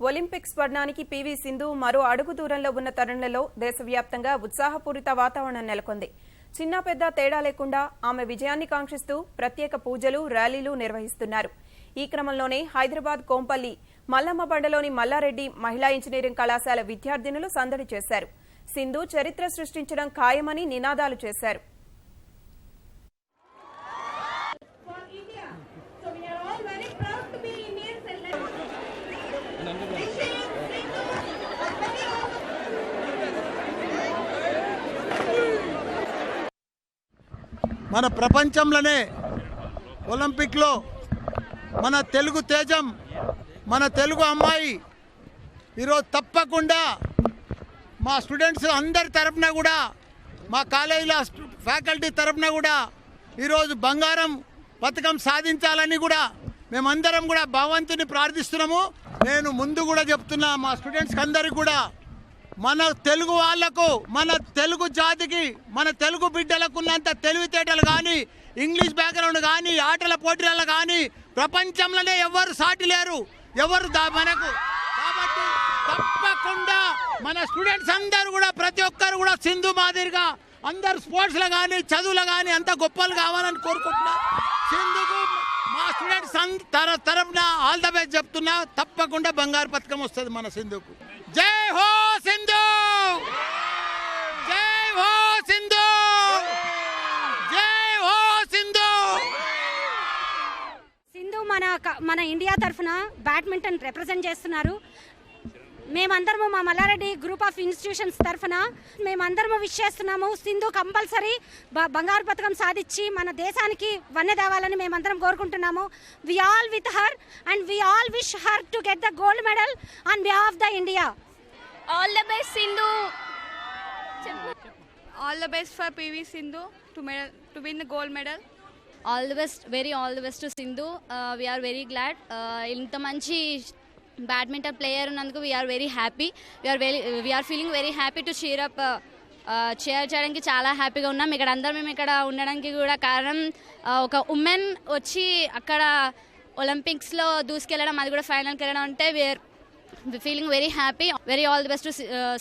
Olympics స్వర్ణానికి PV Sindhu మరో అడుగు దూరంలో ఉన్న తరుణంలో దేశవ్యాప్తంగా ఉత్సాహపూరిత వాతావరణం నెలకొంది. చిన్న పెద్ద తేడా లేకుండా ఆమె విజయాన్ని కాంక్షిస్తూ ప్రత్యేక పూజలు ర్యాలీలు నిర్వహిస్తున్నారు. ఈ క్రమంలోనే హైదరాబాద్ కోంపల్లి మల్లమ్మ బండలోని మల్లారెడ్డి మహిళా ఇంజనీరింగ్ కళాశాల విద్యార్థినులు సందడి చేశారు. సింధు చరిత్ర సృష్టించడం ఖాయమని నినాదాలు చేశారు. మన ప్రపంచంలోనే ఒలింపిక్లో మన తెలుగు తేజం మన తెలుగు అమ్మాయి ఈరోజు తప్పకుండా మా స్టూడెంట్స్ అందరి తరపున కూడా మా కాలేజీలో ఫ్యాకల్టీ తరపున కూడా ఈరోజు బంగారం పథకం సాధించాలని కూడా మేమందరం కూడా భగవంతుని ప్రార్థిస్తున్నాము. నేను ముందు కూడా చెప్తున్నా మా స్టూడెంట్స్కి అందరికీ కూడా మన తెలుగు వాళ్ళకు మన తెలుగు జాతికి మన తెలుగు బిడ్డలకు ఉన్నంత తెలివితేటలు కానీ ఇంగ్లీష్ బ్యాక్గ్రౌండ్ కానీ ఆటల పోటీలలో కానీ ప్రపంచంలోనే ఎవరు సాటి లేరు ఎవరు మనకు. కాబట్టి తప్పకుండా మన స్టూడెంట్స్ అందరూ కూడా ప్రతి ఒక్కరు కూడా సింధు మాదిరిగా అందరు స్పోర్ట్స్లో కానీ చదువులో కానీ అంత గొప్పలు కావాలని కోరుకుంటున్నా. సింధుకు స్టూడెంట్స్ తరపున ఆల్ ద బెస్ట్ చెప్తున్నా తప్పకుండా బంగారు పథకం వస్తుంది మన సింధుకు. జై హో సింధు! జై హో సింధు! జై హో సింధు! సింధు మన మన ఇండియా తరఫున బ్యాడ్మింటన్ రిప్రజెంట్ చేస్తున్నారు. మేమందరము మా మల్లారెడ్డి గ్రూప్ ఆఫ్ ఇన్స్టిట్యూషన్స్ తరఫున మేమందరము విష్ చేస్తున్నాము. సింధు కంపల్సరీ బ- బంగారు పథకం సాధించి మన దేశానికి వన్నె తేవాలని మేమందరం కోరుకుంటున్నాము. We all with her and we all wish her to get the gold medal on behalf of the India all the best Sindhu all the best for PV Sindhu to medal, to win the gold medal. All the best very all the best to Sindhu we're very glad ఇంత మంచి badminton player ఉన్నందుకు we're very happy we're very we're feeling very happy to cheer up cheer చేయడానికి చాలా హ్యాపీగా ఉన్నాం. ఇక్కడ అందరం మేము ఇక్కడ ఉండడానికి కూడా కారణం uh, ఒక ఉమెన్ వచ్చి అక్కడ ఒలింపిక్స్లో దూసుకెళ్ళడం అది కూడా ఫైనల్కి వెళ్ళడం అంటే we're feeling very happy very all the best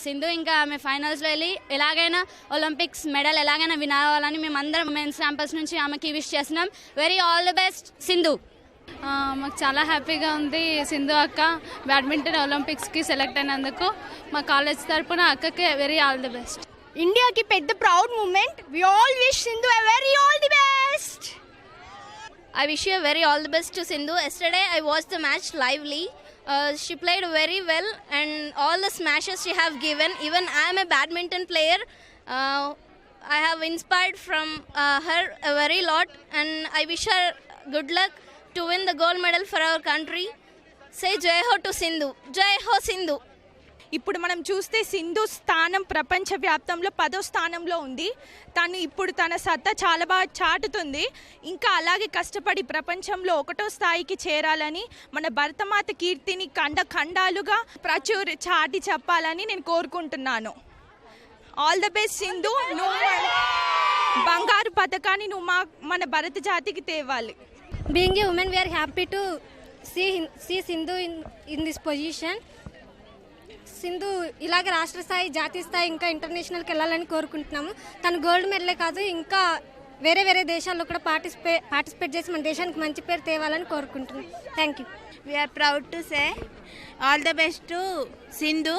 Sindhu ఇంకా ఆమె ఫైనల్స్లో వెళ్ళి ఎలాగైనా ఒలింపిక్స్ మెడల్ ఎలాగైనా వినవాలని మేమందరం మేము అందరం మెన్స్ క్యాంపస్ నుంచి ఆమెకి విష్ చేస్తున్నాం. Very all the best Sindhu మాకు చాలా హ్యాపీగా ఉంది సింధు అక్క. బ్యాడ్మింటన్ ఒలింపిక్స్కి సెలెక్ట్ అయినందుకు మా కాలేజ్ తరఫున అక్కకి వెరీ ఆల్ ది బెస్ట్. ఇండియాకి పెద్ద proud moment. We all wish Sindhu very the best I wish you very all the best to Sindhu yesterday I watch the match lively she played very well and all the smashes she have given even I'm a badminton player I have inspired from her very lot and I wish her good luck to win the gold medal for our country. Say Jai Ho to Sindhu. Jai Ho Sindhu. ఇప్పుడు మనం చూస్తే సింధు స్థానం ప్రపంచ వ్యాప్తంలో పదో స్థానంలో ఉంది తను ఇప్పుడు తన సత్తా చాలా బాగా చాటుతుంది ఇంకా అలాగే కష్టపడి ప్రపంచంలో ఒకటో స్థాయికి చేరాలని మన భరతమాత కీర్తిని ఖండ ఖండాలుగా ప్రచుర చాటి చెప్పాలని నేను కోరుకుంటున్నాను ఆల్ ద బెస్ట్ సింధు నువ్వు బంగారు పథకాన్ని నువ్వు మా మన భరత జాతికి తేవాలి being a woman we're happy to see see Sindhu in in this position Sindhu ఇలాగ రాష్ట్ర స్థాయి జాతీయ స్థాయి ఇంకా ఇంటర్నేషనల్కి వెళ్ళాలని కోరుకుంటున్నాము. తను గోల్డ్ మెడలే కాదు ఇంకా వేరే వేరే దేశాల్లో కూడా పార్టిసిపే పార్టిసిపేట్ చేసి మన దేశానికి మంచి పేరు తేవాలని కోరుకుంటున్నాం. Thank you we're proud to say all the best Sindhu